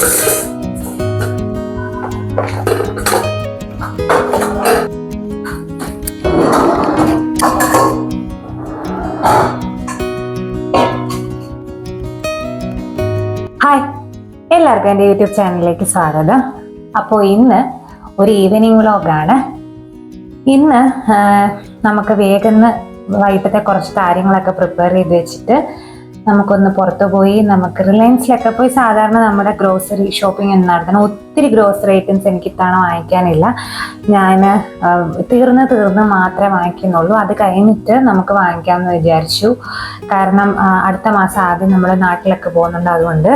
Hi എല്ലാവർക്കും എന്റെ YouTube ചാനലിലേക്ക് സ്വാഗതം. അപ്പോൾ ഇന്ന് ഒരു ഈവനിങ് വ്ളോഗാണ് ഇന്ന് നമുക്ക് വേഗം വൈകിട്ടത്തെ കുറച്ച് കാര്യങ്ങളൊക്കെ പ്രിപ്പയർ ചെയ്ത് വെച്ചിട്ട് നമുക്കൊന്ന് പുറത്തു പോയി നമുക്ക് റിലയൻസിലൊക്കെ പോയി സാധാരണ നമ്മുടെ ഗ്രോസറി ഷോപ്പിംഗ് എന്ന് നടത്തണം ഒത്തിരി ഗ്രോസറി ഐറ്റംസ് എനിക്ക് ഇത്തവണ വാങ്ങിക്കാനില്ല. ഞാൻ തീർന്ന് തീർന്ന് മാത്രമേ വാങ്ങിക്കുന്നുള്ളൂ. അത് കഴിഞ്ഞിട്ട് നമുക്ക് വാങ്ങിക്കാമെന്ന് വിചാരിച്ചു. കാരണം അടുത്ത മാസം ആദ്യം നമ്മൾ നാട്ടിലൊക്കെ പോകുന്നുണ്ട് അതുകൊണ്ട്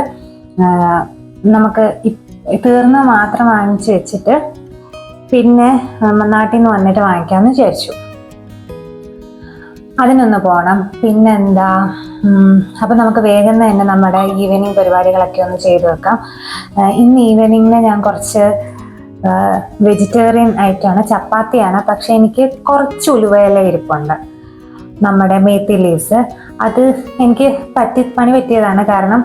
നമുക്ക് തീർന്ന് മാത്രം വാങ്ങിച്ചു വെച്ചിട്ട് പിന്നെ നാട്ടിൽ നിന്ന് വന്നിട്ട് വാങ്ങിക്കാമെന്ന് വിചാരിച്ചു. അതിനൊന്ന് പോകണം പിന്നെന്താ? അപ്പൊ നമുക്ക് വേഗം തന്നെ നമ്മുടെ ഈവനിങ് പരിപാടികളൊക്കെ ഒന്ന് ചെയ്തു വെക്കാം. ഇന്ന് ഈവനിങ്ങിന് ഞാൻ കുറച്ച് വെജിറ്റേറിയൻ ഐറ്റമാണ് ചപ്പാത്തിയാണ്. പക്ഷെ എനിക്ക് കുറച്ച് ഉലുവയില ഇരിപ്പുണ്ട് നമ്മുടെ മേത്തി ലീവ്സ് അത് എനിക്ക് പറ്റി പണി പറ്റിയതാണ്. കാരണം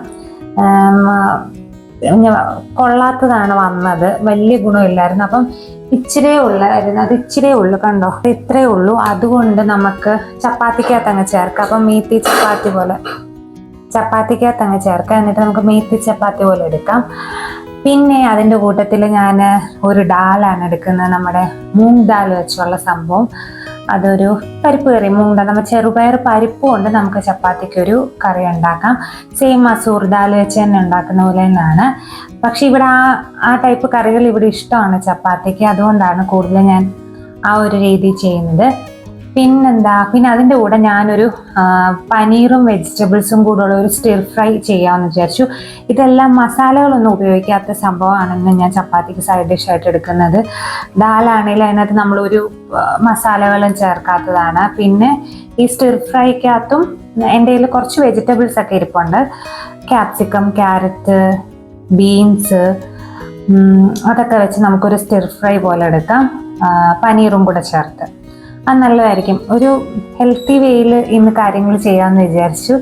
കൊള്ളാത്തതാണ് വന്നത്. വലിയ ഗുണമില്ലായിരുന്നു. അപ്പം ഇച്ചിരേ ഉള്ളായിരുന്നു. അത് ഇച്ചിരേ ഉള്ളു കണ്ടോ? ഇത്രേ ഉള്ളൂ. അതുകൊണ്ട് നമുക്ക് ചപ്പാത്തിക്കകത്ത് അങ്ങ് ചേർക്കാം. അപ്പം മീത്തി ചപ്പാത്തി പോലെ. ചപ്പാത്തിക്കകത്ത് അങ്ങ് ചേർക്കാം. എന്നിട്ട് നമുക്ക് മീത്തി ചപ്പാത്തി പോലെ എടുക്കാം. പിന്നെ അതിന്റെ കൂട്ടത്തിൽ ഞാൻ ഒരു ഡാലാണ് എടുക്കുന്നത്. നമ്മുടെ മൂങ് ദാൽ വെച്ചുള്ള സംഭവം. അതൊരു പരിപ്പ് കറി മൂണ്ട നമ്മൾ ചെറുപയർ പരിപ്പ് കൊണ്ട് നമുക്ക് ചപ്പാത്തിക്ക് ഒരു കറി ഉണ്ടാക്കാം. സെയിം മസൂർ ദാൽ വെച്ച് തന്നെ ഉണ്ടാക്കുന്ന പോലെ തന്നെയാണ്. പക്ഷെ ഇവിടെ ആ ആ ടൈപ്പ് കറികൾ ഇവിടെ ഇഷ്ടമാണ് ചപ്പാത്തിക്ക്. അതുകൊണ്ടാണ് കൂടുതൽ ഞാൻ ആ ഒരു രീതി ചെയ്യുന്നത്. പിന്നെന്താ? പിന്നെ അതിന്റെ കൂടെ ഞാനൊരു പനീറും വെജിറ്റബിൾസും കൂടെയുള്ള ഒരു സ്റ്റിർ ഫ്രൈ ചെയ്യാമെന്ന് വിചാരിച്ചു. ഇതെല്ലാം മസാലകളൊന്നും ഉപയോഗിക്കാത്ത സംഭവമാണെന്ന് ഞാൻ ചപ്പാത്തിക്ക് സൈഡ് ഡിഷ് ആയിട്ട് എടുക്കുന്നത്. ദാലാണെങ്കിൽ അതിനകത്ത് നമ്മളൊരു മസാലകളും ചേർക്കാത്തതാണ്. പിന്നെ ഈ സ്റ്റിർ ഫ്രൈക്കകത്തും എന്റെ കയ്യിൽ കുറച്ച് വെജിറ്റബിൾസ് ഒക്കെ ഇരിപ്പുണ്ട്. ക്യാപ്സിക്കം ക്യാരറ്റ് ബീൻസ് അതൊക്കെ വെച്ച് നമുക്കൊരു സ്റ്റിർ ഫ്രൈ പോലെ എടുക്കാം. പനീറും കൂടെ ചേർത്ത്. അത് നല്ലതായിരിക്കും. ഒരു ഹെൽത്തി വേയിൽ ഇന്ന് കാര്യങ്ങൾ ചെയ്യാമെന്ന് വിചാരിച്ചു.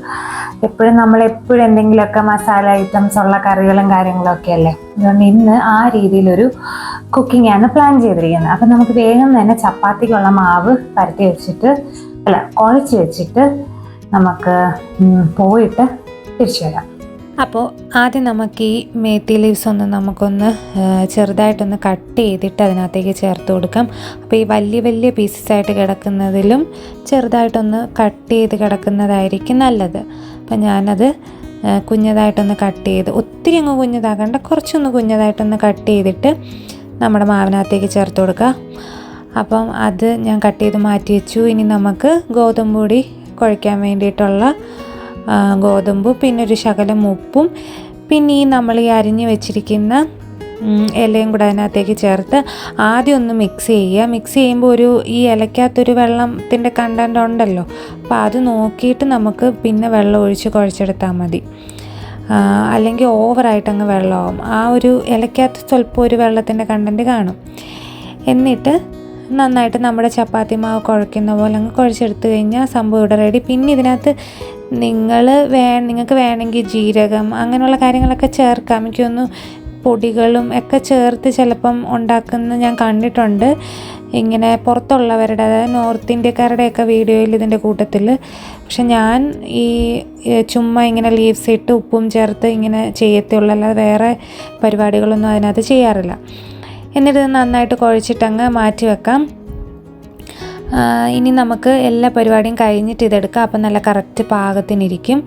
എപ്പോഴും നമ്മൾ എപ്പോഴും എന്തെങ്കിലുമൊക്കെ മസാല ഐറ്റംസ് ഉള്ള കറികളും കാര്യങ്ങളും ഒക്കെ അല്ലേ? അതുകൊണ്ട് ഇന്ന് ആ രീതിയിലൊരു കുക്കിംഗ് ആണ് പ്ലാൻ ചെയ്തിരിക്കുന്നത്. അപ്പം നമുക്ക് വേഗം തന്നെ ചപ്പാത്തിക്കുള്ള മാവ് പരത്തി വെച്ചിട്ട് അല്ല കുഴച്ച് വെച്ചിട്ട് നമുക്ക് പോയിട്ട് തിരിച്ചു വരാം. അപ്പോൾ ആദ്യം നമുക്ക് ഈ മേത്തി ലീവ്സ് ഒന്ന് നമുക്കൊന്ന് ചെറുതായിട്ടൊന്ന് കട്ട് ചെയ്തിട്ട് അതിനകത്തേക്ക് ചേർത്ത് കൊടുക്കാം. അപ്പോൾ ഈ വലിയ വലിയ പീസസ് ആയിട്ട് കിടക്കുന്നതിലും ചെറുതായിട്ടൊന്ന് കട്ട് ചെയ്ത് കിടക്കുന്നതായിരിക്കും നല്ലത്. അപ്പം ഞാനത് കുഞ്ഞതായിട്ടൊന്ന് കട്ട് ചെയ്ത് ഒത്തിരി അങ്ങ് കുഞ്ഞതാകണ്ട കുറച്ചൊന്ന് കുഞ്ഞതായിട്ടൊന്ന് കട്ട് ചെയ്തിട്ട് നമ്മുടെ മാവിനകത്തേക്ക് ചേർത്ത് കൊടുക്കുക അപ്പം അത് ഞാൻ കട്ട് ചെയ്ത് മാറ്റി വെച്ചു. ഇനി നമുക്ക് ഗോതമ്പ് പൊടി കുഴയ്ക്കാൻ വേണ്ടിയിട്ടുള്ള ഗോതമ്പ് പിന്നെ ഒരു ശകലം ഉപ്പും പിന്നെ ഈ നമ്മൾ ഈ അരിഞ്ഞ് വെച്ചിരിക്കുന്ന ഇലയും കൂടെ അതിനകത്തേക്ക് ചേർത്ത് ആദ്യം ഒന്ന് മിക്സ് ചെയ്യുക. മിക്സ് ചെയ്യുമ്പോൾ ഒരു ഈ ഇലയ്ക്കകത്തൊരു വെള്ളത്തിന്റെ കണ്ടന്റ് ഉണ്ടല്ലോ. അപ്പോൾ അത് നോക്കിയിട്ട് നമുക്ക് പിന്നെ വെള്ളം ഒഴിച്ച് കുഴച്ചെടുത്താൽ മതി. അല്ലെങ്കിൽ ഓവറായിട്ട് അങ്ങ് വെള്ളമാവും. ആ ഒരു ഇലയ്ക്കകത്ത് സ്വല്പം ഒരു വെള്ളത്തിന്റെ കണ്ടന്റ് കാണും. എന്നിട്ട് നന്നായിട്ട് നമ്മുടെ ചപ്പാത്തി മാവ് കുഴക്കുന്ന പോലെ അങ്ങ് കുഴച്ചെടുത്ത് കഴിഞ്ഞാൽ സംഭവം ഇവിടെ റെഡി പിന്നെ ഇതിനകത്ത് നിങ്ങൾ വേ നിങ്ങൾക്ക് വേണമെങ്കിൽ ജീരകം അങ്ങനെയുള്ള കാര്യങ്ങളൊക്കെ ചേർക്കാം. എനിക്കൊന്ന് പൊടികളും ഒക്കെ ചേർത്ത് ചിലപ്പം ഉണ്ടാക്കുന്ന ഞാൻ കണ്ടിട്ടുണ്ട്. ഇങ്ങനെ പുറത്തുള്ളവരുടെ അതായത് നോർത്ത് ഇന്ത്യക്കാരുടെയൊക്കെ വീഡിയോയിൽ ഇതിന്റെ കൂട്ടത്തിൽ പക്ഷെ ഞാൻ ഈ ചുമ്മാ ഇങ്ങനെ ലീവ്സ് ഇട്ട് ഉപ്പും ചേർത്ത് ഇങ്ങനെ ചെയ്യത്തുള്ളൂ. അല്ലാതെ വേറെ പരിപാടികളൊന്നും അതിനകത്ത് ചെയ്യാറില്ല. എന്നിട്ട് നന്നായിട്ട് കുഴച്ചിട്ടങ്ങ് മാറ്റി വെക്കാം. ഇനി നമുക്ക് എല്ലാ പരിപാടിയും കഴിഞ്ഞിട്ട് ഇതെടുക്കാം. അപ്പം നല്ല കറക്റ്റ് പാകത്തിനിരിക്കും.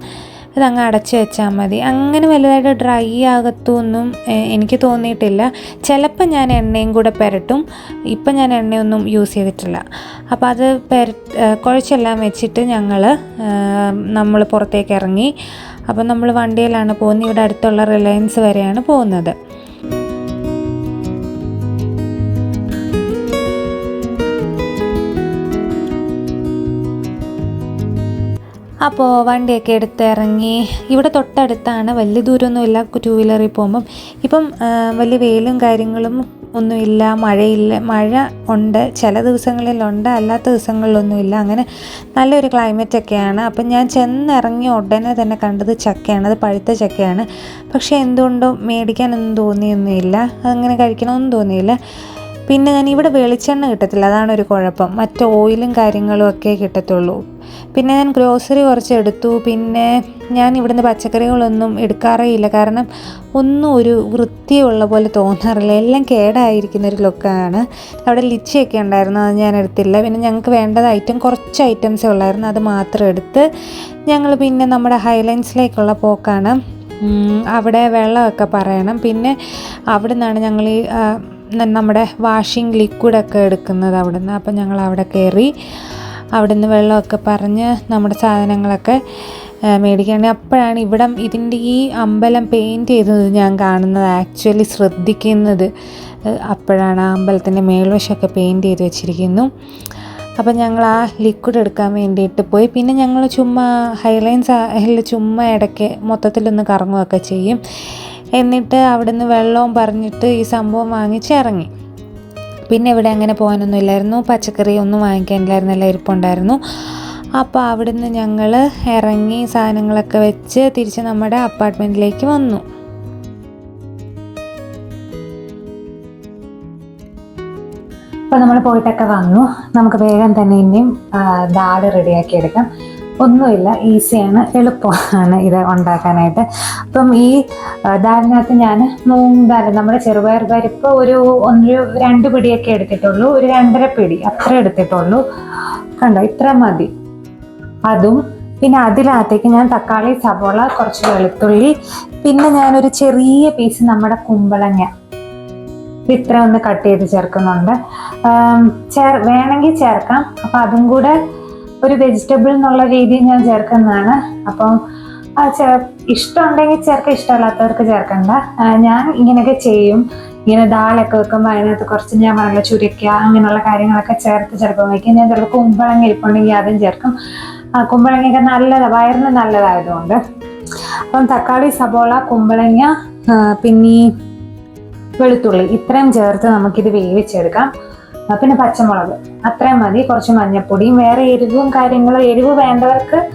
അതങ്ങ് അടച്ച് വെച്ചാൽ മതി. അങ്ങനെ വലുതായിട്ട് ഡ്രൈ ആകത്തൊന്നും എനിക്ക് തോന്നിയിട്ടില്ല. ചിലപ്പോൾ ഞാൻ എണ്ണയും കൂടെ പുരട്ടും. ഇപ്പം ഞാൻ എണ്ണയൊന്നും യൂസ് ചെയ്തിട്ടില്ല. അപ്പോൾ അത് പെര കുഴച്ചെല്ലാം വെച്ചിട്ട് ഞങ്ങൾ നമ്മൾ പുറത്തേക്ക് ഇറങ്ങി. അപ്പം നമ്മൾ വണ്ടിയിലാണ് പോകുന്നത്. ഇവിടെ അടുത്തുള്ള റിലയൻസ് വരെയാണ് പോകുന്നത്. അപ്പോൾ വണ്ടിയൊക്കെ എടുത്ത് ഇറങ്ങി ഇവിടെ തൊട്ടടുത്താണ് വലിയ ദൂരമൊന്നുമില്ല ടൂ വീലറിൽ പോകുമ്പം. ഇപ്പം വലിയ വെയിലും കാര്യങ്ങളും ഒന്നുമില്ല മഴയില്ല മഴ ഉണ്ട് ചില ദിവസങ്ങളിലുണ്ട് അല്ലാത്ത ദിവസങ്ങളിലൊന്നുമില്ല. അങ്ങനെ നല്ലൊരു ക്ലൈമറ്റ് ഒക്കെയാണ്. അപ്പം ഞാൻ ചെന്നിറങ്ങി ഉടനെ തന്നെ കണ്ടത് ചക്കയാണ് അത് പഴുത്ത ചക്കയാണ്. പക്ഷേ എന്തുകൊണ്ടും മേടിക്കാനൊന്നും തോന്നിയൊന്നുമില്ല അങ്ങനെ കഴിക്കണമെന്നും തോന്നിയില്ല. പിന്നെ ഞാൻ ഇവിടെ വെളിച്ചെണ്ണ കിട്ടത്തില്ല അതാണ് ഒരു കുഴപ്പം. മറ്റ് ഓയിലും കാര്യങ്ങളും ഒക്കെ കിട്ടത്തുള്ളൂ. പിന്നെ ഞാൻ ഗ്രോസറി കുറച്ച് എടുത്തു പിന്നെ ഞാൻ ഇവിടുന്ന് പച്ചക്കറികളൊന്നും എടുക്കാറേയില്ല കാരണം ഒന്നും ഒരു വൃത്തിയുള്ള പോലെ തോന്നാറില്ല. എല്ലാം കേടായിരിക്കുന്ന ഒരു ലുക്കാണ് അവിടെ ലിച്ചിയൊക്കെ ഉണ്ടായിരുന്നു അത് ഞാൻ എടുത്തില്ല. പിന്നെ ഞങ്ങൾക്ക് വേണ്ടത് ഐറ്റം കുറച്ച് ഐറ്റംസേ ഉള്ളായിരുന്നു. അത് മാത്രം എടുത്ത് ഞങ്ങൾ പിന്നെ നമ്മുടെ ഹൈലൈൻസിലേക്കുള്ള പോക്കാണ്. അവിടെ വെള്ളമൊക്കെ പറയണം. പിന്നെ അവിടെ നിന്നാണ് ഞങ്ങൾ ഈ നമ്മുടെ വാഷിംഗ് ലിക്വിഡൊക്കെ എടുക്കുന്നത് അവിടെ നിന്ന് അപ്പം ഞങ്ങൾ അവിടെ കയറി അവിടെ നിന്ന് വെള്ളമൊക്കെ പറഞ്ഞ് നമ്മുടെ സാധനങ്ങളൊക്കെ മേടിക്കുകയാണ് അപ്പോഴാണ് ഇവിടം ഇതിന്റെ ഈ അമ്പലം പെയിന്റ് ചെയ്തത് ഞാൻ കാണുന്നത് ആക്ച്വലി ശ്രദ്ധിക്കുന്നത്. അപ്പോഴാണ് ആ അമ്പലത്തിന്റെ മേൽവശമൊക്കെ പെയിന്റ് ചെയ്ത് വെച്ചിരിക്കുന്നു. അപ്പം ഞങ്ങൾ ആ ലിക്വിഡ് എടുക്കാൻ വേണ്ടിയിട്ട് പോയി. പിന്നെ ഞങ്ങൾ ചുമ്മാ ഹൈലൈൻസ് ചുമ്മാ ഇടയ്ക്ക് മൊത്തത്തിലൊന്ന് കറങ്ങുകയൊക്കെ ചെയ്യും. എന്നിട്ട് അവിടുന്ന് വെള്ളവും പറഞ്ഞിട്ട് ഈ സംഭവം വാങ്ങിച്ച് ഇറങ്ങി. പിന്നെ ഇവിടെ അങ്ങനെ പോകാനൊന്നും ഇല്ലായിരുന്നു. പച്ചക്കറി ഒന്നും വാങ്ങിക്കാനില്ലായിരുന്നു എല്ലാം ഇരിപ്പുണ്ടായിരുന്നു. അപ്പോൾ അവിടുന്ന് ഞങ്ങൾ ഇറങ്ങി സാധനങ്ങളൊക്കെ വെച്ച് തിരിച്ച് നമ്മുടെ അപ്പാർട്ട്മെന്റിലേക്ക് വന്നു. അപ്പോൾ നമ്മൾ പോയിട്ടൊക്കെ വന്നു. നമുക്ക് വേഗം തന്നെ ഇനിയും ദാട് റെഡിയാക്കി എടുക്കാം. ഒന്നുമില്ല ഈസിയാണ് എളുപ്പമാണ് ഇത് ഉണ്ടാക്കാനായിട്ട്. അപ്പം ഈ ദാലിനകത്ത് ഞാൻ മൂന്ന് ദാൽ നമ്മുടെ ചെറുപയർ പരിപ്പ് ഒരു ഒന്നൊരു രണ്ട് പിടിയൊക്കെ എടുത്തിട്ടുള്ളൂ ഒരു രണ്ടര പിടി അത്ര എടുത്തിട്ടുള്ളൂ. കണ്ടോ? ഇത്ര മതി. അതും പിന്നെ അതിനകത്തേക്ക് ഞാൻ തക്കാളി സവോള കുറച്ച് വെളുത്തുള്ളി പിന്നെ ഞാനൊരു ചെറിയ പീസ് നമ്മുടെ കുമ്പളങ്ങ. ഇത്ര ഒന്ന് കട്ട് ചെയ്ത് ചേർക്കുന്നുണ്ട്. ചേർ വേണമെങ്കിൽ ചേർക്കാം. അപ്പം അതും കൂടെ ഒരു വെജിറ്റബിൾ എന്നുള്ള രീതിയിൽ ഞാൻ ചേർക്കുന്നതാണ്. അപ്പം ഇഷ്ടമുണ്ടെങ്കിൽ ചേർക്ക ഇഷ്ടമല്ലാത്തവർക്ക് ചേർക്കണ്ട. ഞാൻ ഇങ്ങനെയൊക്കെ ചെയ്യും. ഇങ്ങനെ ദാലൊക്കെ വെക്കുമ്പോൾ അതിനകത്ത് കുറച്ച് ഞാൻ വെള്ളം ചുരുക്കുക അങ്ങനെയുള്ള കാര്യങ്ങളൊക്കെ ചേർത്ത് ചിലപ്പോൾ വയ്ക്കും. ഞാൻ ചിലപ്പോൾ കുമ്പളങ്ങ ഇരിപ്പുണ്ടെങ്കിൽ അതും ചേർക്കും. കുമ്പളങ്ങയൊക്കെ നല്ലതാണ് വയറിന് നല്ലതായതുകൊണ്ട്. അപ്പം തക്കാളി സബോള കുമ്പളങ്ങ പിന്നെ വെളുത്തുള്ളി ഇത്രയും ചേർത്ത് നമുക്കിത് വേവിച്ചെടുക്കാം. പിന്നെ പച്ചമുളക്. അത്രയും മതി. കുറച്ച് മഞ്ഞപ്പൊടിയും വേറെ എരിവും കാര്യങ്ങളും. എരിവ് വേണ്ടവർക്ക്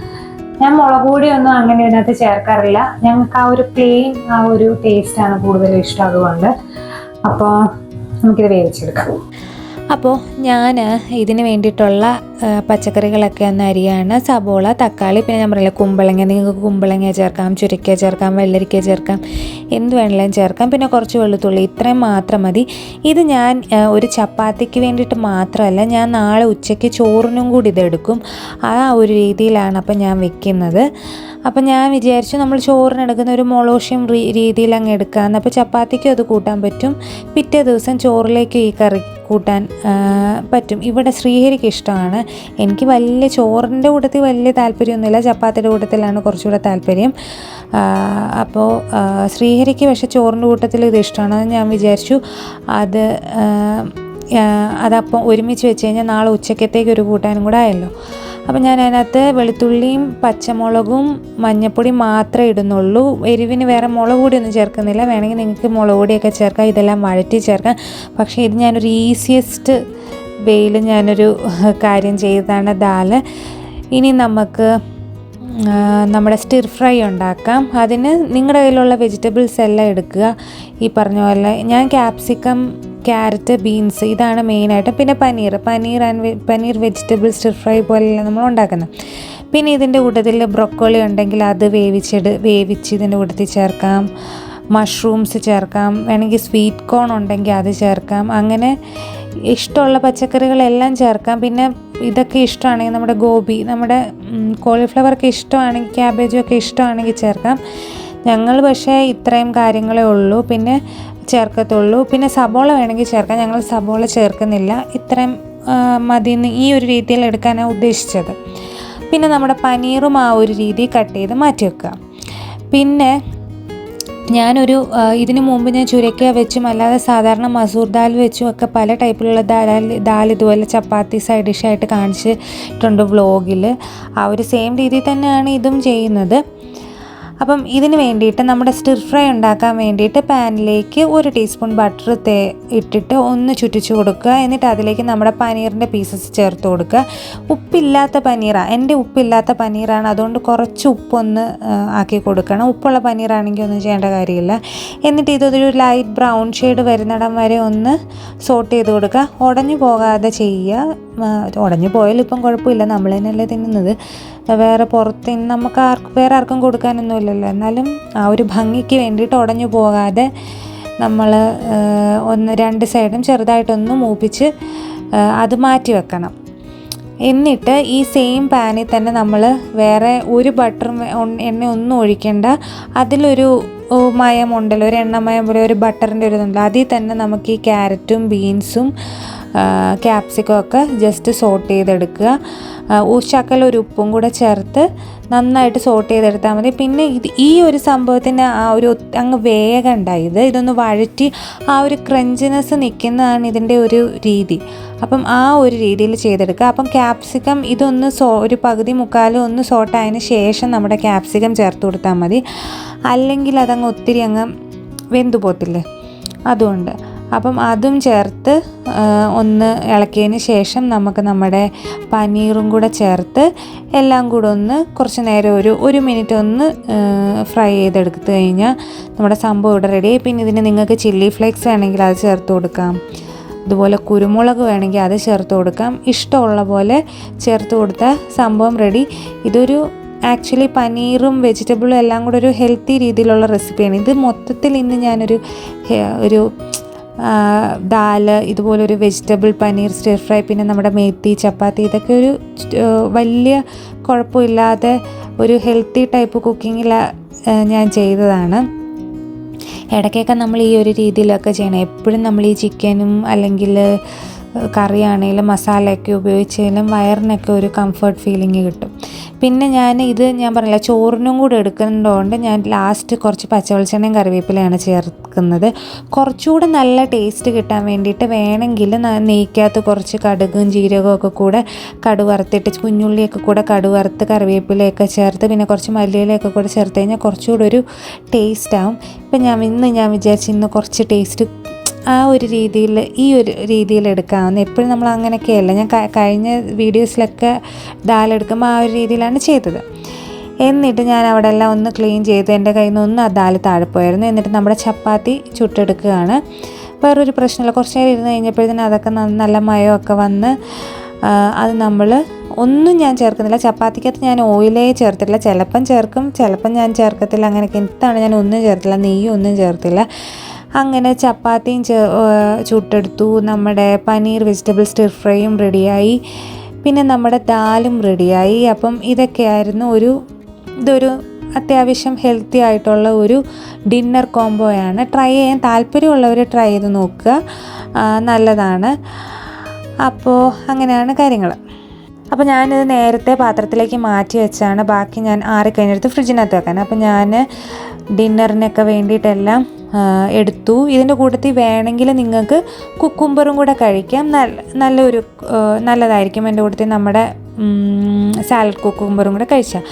ഞാൻ മുളക് പൊടിയൊന്നും അങ്ങനെ ഇതിനകത്ത് ചേർക്കാറില്ല. ഞങ്ങൾക്ക് ആ ഒരു പ്ലെയിൻ ആ ഒരു ടേസ്റ്റാണ് കൂടുതലും ഇഷ്ടം അതുകൊണ്ട്. അപ്പോൾ നമുക്കിത് വേവിച്ചെടുക്കാം. അപ്പോൾ ഞാൻ ഇതിന് വേണ്ടിയിട്ടുള്ള പച്ചക്കറികളൊക്കെ ഒന്ന് അരിയാണ്. സബോള തക്കാളി പിന്നെ ഞാൻ പറയില്ല കുമ്പളങ്ങ നിങ്ങൾക്ക് കുമ്പളങ്ങ ചേർക്കാം ചുരക്ക ചേർക്കാം വെള്ളരിക്ക ചേർക്കാം എന്ത് വേണമെങ്കിലും ചേർക്കാം. പിന്നെ കുറച്ച് വെളുത്തുള്ളി ഇത്രയും മാത്രം മതി. ഇത് ഞാൻ ഒരു ചപ്പാത്തിക്ക് വേണ്ടിയിട്ട് മാത്രമല്ല ഞാൻ നാളെ ഉച്ചയ്ക്ക് ചോറിനും കൂടി ഇതെടുക്കും. ആ ഒരു രീതിയിലാണ് അപ്പം ഞാൻ വെക്കുന്നത്. അപ്പം ഞാൻ വിചാരിച്ചു നമ്മൾ ചോറിനെടുക്കുന്ന ഒരു മൊളോഷ്യം രീതിയിൽ അങ്ങ് എടുക്കാമെന്ന് അപ്പോൾ ചപ്പാത്തിക്കും അത് കൂട്ടാൻ പറ്റും. പിറ്റേ ദിവസം ചോറിലേക്ക് ഈ കറി കൂട്ടാൻ പറ്റും. ഇവിടെ ശ്രീഹരിക്ക് ഇഷ്ടമാണ്. എനിക്ക് വലിയ ചോറിന്റെ കൂട്ടത്തിൽ വലിയ താല്പര്യമൊന്നുമില്ല. ചപ്പാത്തിയുടെ കൂട്ടത്തിലാണ് കുറച്ചുകൂടെ താല്പര്യം. അപ്പോൾ ശ്രീഹരിക്ക് പക്ഷേ ചോറിന്റെ കൂട്ടത്തിൽ ഇത് ഇഷ്ടമാണ് ഞാൻ വിചാരിച്ചു. അത് അതപ്പം ഒരുമിച്ച് വെച്ച് കഴിഞ്ഞാൽ നാളെ ഉച്ചക്കത്തേക്ക് ഒരു കൂട്ടാനും കൂടെ ആയല്ലോ. അപ്പം ഞാൻ അതിനകത്ത് വെളുത്തുള്ളിയും പച്ചമുളകും മഞ്ഞപ്പൊടി മാത്രമേ ഇടുന്നുള്ളൂ. എരിവിന് വേറെ മുളക് ഒന്നും ചേർക്കുന്നില്ല. വേണമെങ്കിൽ നിങ്ങൾക്ക് മുളക് പൊടിയൊക്കെ ചേർക്കാം. ഇതെല്ലാം വഴറ്റി ചേർക്കാം. പക്ഷേ ഇത് ഞാനൊരു ഈസിയസ്റ്റ് വെയിൽ ഞാനൊരു കാര്യം ചെയ്തതാണ് ദാൽ ഇനി നമുക്ക് നമ്മുടെ സ്റ്റിർ ഫ്രൈ ഉണ്ടാക്കാം. അതിന് നിങ്ങളുടെ കയ്യിലുള്ള വെജിറ്റബിൾസ് എല്ലാം എടുക്കുക. ഈ പറഞ്ഞ പോലെ ഞാൻ ക്യാപ്സിക്കം ക്യാരറ്റ് ബീൻസ് ഇതാണ് മെയിനായിട്ട്. പിന്നെ paneer. Paneer and paneer vegetable stir fry പോലെയല്ല നമ്മൾ ഉണ്ടാക്കുന്നത്. പിന്നെ ഇതിന്റെ കൂട്ടത്തിൽ ബ്രൊക്കോളി ഉണ്ടെങ്കിൽ അത് വേവിച്ചിട് വേവിച്ച് ഇതിന്റെ കൂട്ടത്തിൽ ചേർക്കാം. മഷ്റൂംസ് ചേർക്കാം. വേണമെങ്കിൽ സ്വീറ്റ് കോൺ ഉണ്ടെങ്കിൽ അത് ചേർക്കാം. അങ്ങനെ ഇഷ്ടമുള്ള പച്ചക്കറികളെല്ലാം ചേർക്കാം. പിന്നെ ഇതൊക്കെ ഇഷ്ടമാണെങ്കിൽ നമ്മുടെ ഗോബി നമ്മുടെ കോളിഫ്ലവറൊക്കെ ഇഷ്ടമാണെങ്കിൽ ക്യാബേജും ഒക്കെ ഇഷ്ടമാണെങ്കിൽ ചേർക്കാം. ഞങ്ങൾ പക്ഷേ ഇത്രയും കാര്യങ്ങളേ ഉള്ളൂ. പിന്നെ ചേർക്കത്തുള്ളൂ. പിന്നെ സബോള വേണമെങ്കിൽ ചേർക്കാം. ഞങ്ങൾ സബോള ചേർക്കുന്നില്ല. ഇത്രയും മതി ഈ ഒരു രീതിയിൽ എടുക്കാനാണ് ഉദ്ദേശിച്ചത്. പിന്നെ നമ്മുടെ പനീറും ആ ഒരു രീതി കട്ട് ചെയ്ത് മാറ്റി വെക്കുക. പിന്നെ ഞാനൊരു ഇതിനു മുമ്പ് ഞാൻ ചുരക്ക വെച്ചും അല്ലാതെ സാധാരണ മസൂർ ദാൽ വെച്ചും ഒക്കെ പല ടൈപ്പിലുള്ള ദാൽ ദാൽ ഇതുപോലെ ചപ്പാത്തി സൈഡ് ഡിഷായിട്ട് കാണിച്ചിട്ടുണ്ട് വ്ളോഗിൽ ആ ഒരു സെയിം രീതിയിൽ തന്നെയാണ് ഇതും ചെയ്യുന്നത്. അപ്പം ഇതിന് വേണ്ടിയിട്ട് നമ്മുടെ സ്റ്റിർ ഫ്രൈ ഉണ്ടാക്കാൻ വേണ്ടിയിട്ട് പാനിലേക്ക് ഒരു ടീസ്പൂൺ ബട്ടർ തേ ഇട്ടിട്ട് ഒന്ന് ചുറ്റിച്ച് കൊടുക്കുക. എന്നിട്ട് അതിലേക്ക് നമ്മുടെ പനീറിന്റെ പീസസ് ചേർത്ത് കൊടുക്കുക. ഉപ്പില്ലാത്ത പനീറാണ് എന്റെ ഉപ്പില്ലാത്ത പനീറാണ്. അതുകൊണ്ട് കുറച്ച് ഉപ്പൊന്ന് ആക്കി കൊടുക്കണം. ഉപ്പുള്ള പനീറാണെങ്കിൽ ഒന്നും ചെയ്യേണ്ട കാര്യമില്ല. എന്നിട്ട് ഇതൊരു ലൈറ്റ് ബ്രൗൺ ഷെയ്ഡ് വരുന്നിടം വരെ ഒന്ന് സോട്ട് ചെയ്ത് കൊടുക്കുക. ഉടഞ്ഞു പോകാതെ ചെയ്യുക. ഉടഞ്ഞു പോയാലും ഇപ്പം കുഴപ്പമില്ല. നമ്മൾ തന്നെയല്ലേ തിന്നുന്നത്. വേറെ പുറത്ത് നമുക്ക് ആർക്കും വേറെ ആർക്കും കൊടുക്കാനൊന്നുമില്ലല്ലോ. എന്നാലും ആ ഒരു ഭംഗിക്ക് വേണ്ടിയിട്ട് ഉടഞ്ഞു പോകാതെ നമ്മൾ ഒന്ന് രണ്ട് സൈഡും ചെറുതായിട്ടൊന്ന് മൂപ്പിച്ച് അത് മാറ്റി വെക്കണം. എന്നിട്ട് ഈ സെയിം പാനിൽ തന്നെ നമ്മൾ വേറെ ഒരു ബട്ടറും എണ്ണ ഒന്നും ഒഴിക്കേണ്ട. അതിലൊരു മയമുണ്ടല്ലോ ഒരു എണ്ണമയം പോലെ ഒരു ബട്ടറിന്റെ ഒരു ഇതുണ്ട് അതിൽ തന്നെ നമുക്ക് ഈ ക്യാരറ്റും ബീൻസും ക്യാപ്സിക്കം ഒക്കെ ജസ്റ്റ് സോട്ട് ചെയ്തെടുക്കുക. ആ, ഒരു ഉപ്പും കൂടെ ചേർത്ത് നന്നായിട്ട് സോട്ട് ചെയ്തെടുത്താൽ മതി. പിന്നെ ഇത് ഈ ഒരു സംഭവത്തിന് ആ ഒരു അങ്ങ് വേഗം ഉണ്ടായത് ഇതൊന്ന് വഴറ്റി ആ ഒരു ക്രഞ്ചിനെസ് നിൽക്കുന്നതാണ് ഇതിന്റെ ഒരു രീതി. അപ്പം ആ ഒരു രീതിയിൽ ചെയ്തെടുക്കുക. അപ്പം ക്യാപ്സിക്കം ഇതൊന്ന് സോ ഒരു പകുതി മുക്കാലും ഒന്ന് സോട്ടായതിന് ശേഷം നമ്മുടെ ക്യാപ്സിക്കം ചേർത്ത് കൊടുത്താൽ മതി. അല്ലെങ്കിൽ അതങ്ങ് ഒത്തിരി അങ്ങ് വെന്തു പോത്തില്ലേ അതുകൊണ്ട് അപ്പം അതും ചേർത്ത് ഒന്ന് ഇളക്കിയതിന് ശേഷം നമുക്ക് നമ്മുടെ പനീറും കൂടെ ചേർത്ത് എല്ലാം കൂടെ ഒന്ന് കുറച്ച് നേരം ഒരു ഒരു മിനിറ്റ് ഒന്ന് ഫ്രൈ ചെയ്തെടുത്ത് കഴിഞ്ഞാൽ നമ്മുടെ സംഭവം ഇവിടെ റെഡി പിന്നെ ഇതിന് നിങ്ങൾക്ക് ചില്ലി ഫ്ലേക്സ് വേണമെങ്കിൽ അത് ചേർത്ത് കൊടുക്കാം. അതുപോലെ കുരുമുളക് വേണമെങ്കിൽ അത് ചേർത്ത് കൊടുക്കാം. ഇഷ്ടമുള്ള പോലെ ചേർത്ത് കൊടുത്ത സംഭവം റെഡി ഇതൊരു ആക്ച്വലി പനീറും വെജിറ്റബിളും എല്ലാം കൂടെ ഒരു ഹെൽത്തി രീതിയിലുള്ള റെസിപ്പിയാണ് ഇത് മൊത്തത്തിൽ ഇന്ന് ഞാനൊരു ഒരു ദാൽ ഇതുപോലൊരു വെജിറ്റബിൾ പനീർ സ്റ്റിർ ഫ്രൈ പിന്നെ നമ്മുടെ മേത്തി ചപ്പാത്തി ഇതൊക്കെ ഒരു വലിയ കുഴപ്പമില്ലാതെ ഒരു ഹെൽത്തി ടൈപ്പ് കുക്കിങ്ങിൽ ഞാൻ ചെയ്തതാണ്. ഇടയ്ക്കൊക്കെ നമ്മൾ ഈ ഒരു രീതിയിലൊക്കെ ചെയ്യണം. എപ്പോഴും നമ്മൾ ഈ ചിക്കനും അല്ലെങ്കിൽ കറിയാണെങ്കിലും മസാലയൊക്കെ ഉപയോഗിച്ചാലും വയറിനൊക്കെ ഒരു കംഫർട്ട് ഫീലിംഗ് കിട്ടും. പിന്നെ ഞാൻ ഇത് ഞാൻ പറഞ്ഞില്ല ചോറിനും കൂടി എടുക്കുന്നതുകൊണ്ട് ഞാൻ ലാസ്റ്റ് കുറച്ച് പച്ചവെളിച്ചെണ്ണയും കറിവേപ്പിലയാണ് ചേർക്കുന്നത്. കുറച്ചുകൂടെ നല്ല ടേസ്റ്റ് കിട്ടാൻ വേണ്ടിയിട്ട് വേണമെങ്കിൽ നെയ്ക്കകത്ത് കുറച്ച് കടുകും ജീരകവും ഒക്കെ കൂടെ കടു വറുത്തിട്ട് കുഞ്ഞുള്ളിയൊക്കെ കൂടെ കടു വറുത്ത് കറിവേപ്പിലയൊക്കെ ചേർത്ത് പിന്നെ കുറച്ച് മല്ലിയിലയൊക്കെ കൂടെ ചേർത്ത് കഴിഞ്ഞാൽ കുറച്ചുകൂടെ ഒരു ടേസ്റ്റ് ആവും. ഇപ്പം ഞാൻ ഇന്ന് ഞാൻ വിചാരിച്ചു ഇന്ന് കുറച്ച് ടേസ്റ്റ് ആ ഒരു രീതിയിൽ ഈ ഒരു രീതിയിൽ എടുക്കാവുന്ന എപ്പോഴും നമ്മൾ അങ്ങനെയൊക്കെയല്ല. ഞാൻ കഴിഞ്ഞ വീഡിയോസിലൊക്കെ ദാൽ എടുക്കുമ്പോൾ ആ ഒരു രീതിയിലാണ് ചെയ്തത്. എന്നിട്ട് ഞാൻ അവിടെ എല്ലാം ഒന്ന് ക്ലീൻ ചെയ്ത് എന്റെ കയ്യിൽ നിന്ന് ഒന്ന് ദാൽ താഴെ പോയായിരുന്നു. എന്നിട്ട് നമ്മുടെ ചപ്പാത്തി ചുട്ടെടുക്കുകയാണ്. വേറൊരു പ്രശ്നമില്ല. കുറച്ച് നേരം ഇരുന്ന് കഴിഞ്ഞപ്പോഴത്തേനും അതൊക്കെ നല്ല മയമൊക്കെ വന്ന് അത് നമ്മൾ ഒന്നും ഞാൻ ചേർക്കുന്നില്ല. ചപ്പാത്തിക്കകത്ത് ഞാൻ ഓയിലേ ചേർത്തിട്ടില്ല. ചിലപ്പം ചേർക്കും ചിലപ്പം ഞാൻ ചേർക്കത്തില്ല. അങ്ങനെയൊക്കെ. എന്താണ് ഞാൻ ഒന്നും ചേർത്തില്ല. നെയ്യും ഒന്നും ചേർത്തില്ല. അങ്ങനെ ചപ്പാത്തിയും ചുട്ടെടുത്തു. നമ്മുടെ പനീർ വെജിറ്റബിൾ സ്റ്റിർ ഫ്രൈയും റെഡിയായി പിന്നെ നമ്മുടെ ദാലും റെഡിയായി അപ്പം ഇതൊക്കെയായിരുന്നു ഒരു ഇതൊരു അത്യാവശ്യം ഹെൽത്തി ആയിട്ടുള്ള ഒരു ഡിന്നർ കോംബോയാണ് ട്രൈ ചെയ്യാൻ താല്പര്യമുള്ളവർ ട്രൈ ചെയ്ത് നോക്കുക. നല്ലതാണ്. അപ്പോൾ അങ്ങനെയാണ് കാര്യങ്ങൾ അപ്പോൾ ഞാനിത് നേരത്തെ പാത്രത്തിലേക്ക് മാറ്റി വെച്ചാണ്. ബാക്കി ഞാൻ ആറിക്കഴിഞ്ഞെടുത്ത് ഫ്രിഡ്ജിനകത്ത് വെക്കാൻ. അപ്പോൾ ഞാൻ ഡിന്നറിനൊക്കെ വേണ്ടിയിട്ടെല്ലാം എടുത്തു. ഇതിന്റെ കൂട്ടത്തിൽ വേണമെങ്കിൽ നിങ്ങൾക്ക് കുക്കുംബറും കൂടെ കഴിക്കാം. നല്ല നല്ലൊരു നല്ലതായിരിക്കും എന്റെ കൂട്ടത്തിൽ നമ്മുടെ സാലഡ് കുക്കുംബറും കൂടെ കഴിച്ചാൽ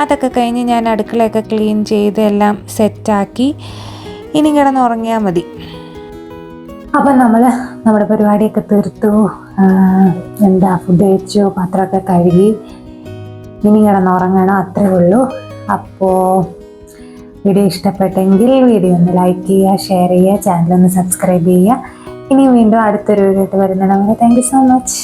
അതൊക്കെ കഴിഞ്ഞ് ഞാൻ അടുക്കളയൊക്കെ ക്ലീൻ ചെയ്ത് എല്ലാം സെറ്റാക്കി. ഇനി കിടന്നുറങ്ങിയാൽ മതി. അപ്പം നമ്മൾ നമ്മുടെ പരിപാടിയൊക്കെ തീർത്തു. എന്താ ഫുഡ് കഴിച്ചു പാത്രമൊക്കെ കഴുകി. ഇനി കിടന്നുറങ്ങണം അത്രേ ഉള്ളൂ. അപ്പോ വീഡിയോ ഇഷ്ടപ്പെട്ടെങ്കിൽ വീഡിയോ ഒന്ന് ലൈക്ക് ചെയ്യുക ഷെയർ ചെയ്യുക ചാനൽ ഒന്ന് സബ്സ്ക്രൈബ് ചെയ്യുക. ഇനി വീണ്ടും അടുത്തൊരു വീഡിയോ ആയിട്ട് വരുന്നുണ്ടെങ്കിൽ വരെ താങ്ക് യു സോ മച്ച്